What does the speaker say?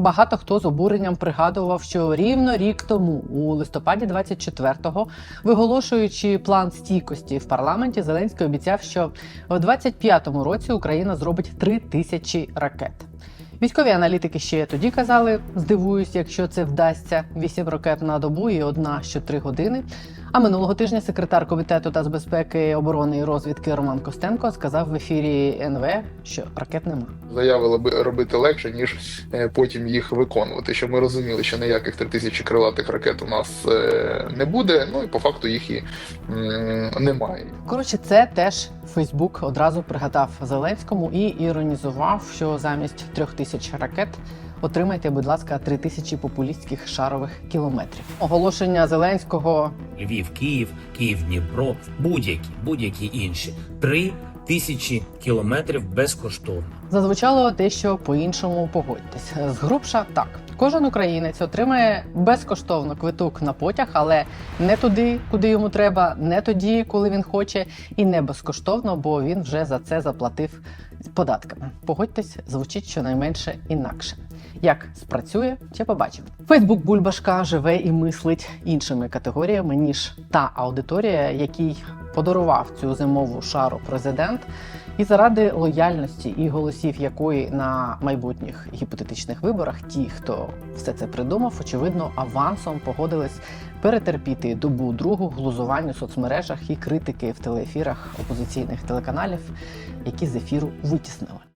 Багато хто з обуренням пригадував, що рівно рік тому, у листопаді 24-го, виголошуючи план стійкості в парламенті, Зеленський обіцяв, що в 25-му році Україна зробить 3 тисячі ракет. Військові аналітики ще тоді казали: здивуюсь, якщо це вдасться 8 ракет на добу і одна що 3 години. А минулого тижня секретар комітету та з безпеки оборони і розвідки Роман Костенко сказав в ефірі НВ, що ракет нема. Заяви робити легше, ніж е, потім їх виконувати. Щоб ми розуміли, що ніяких 3000 крилатих ракет у нас е, не буде. Ну і по факту їх і немає. Коротше, це теж Фейсбук одразу пригадав Зеленському і іронізував, що замість трьох тисяч ракет отримайте, будь ласка, три тисячі популістських шарових кілометрів. Оголошення Зеленського Львів, Київ, Київ, Дніпро, будь-які, будь-які інші. Три тисячі кілометрів безкоштовно. зазвучало дещо по-іншому. Погодьтесь. Згрубша так. Кожен українець отримає безкоштовно квиток на потяг, але не туди, куди йому треба, не тоді, коли він хоче, і не безкоштовно, бо він вже за це заплатив податками. Погодьтесь, звучить щонайменше інакше. Як спрацює, ще побачимо. Фейсбук Бульбашка живе і мислить іншими категоріями ніж та аудиторія, якій подарував цю зимову шару президент, і заради лояльності і голосів якої на майбутніх гіпотетичних виборах ті, хто все це придумав, очевидно, авансом погодились перетерпіти добу другу глузування в соцмережах і критики в телеефірах опозиційних телеканалів, які з ефіру витіснили.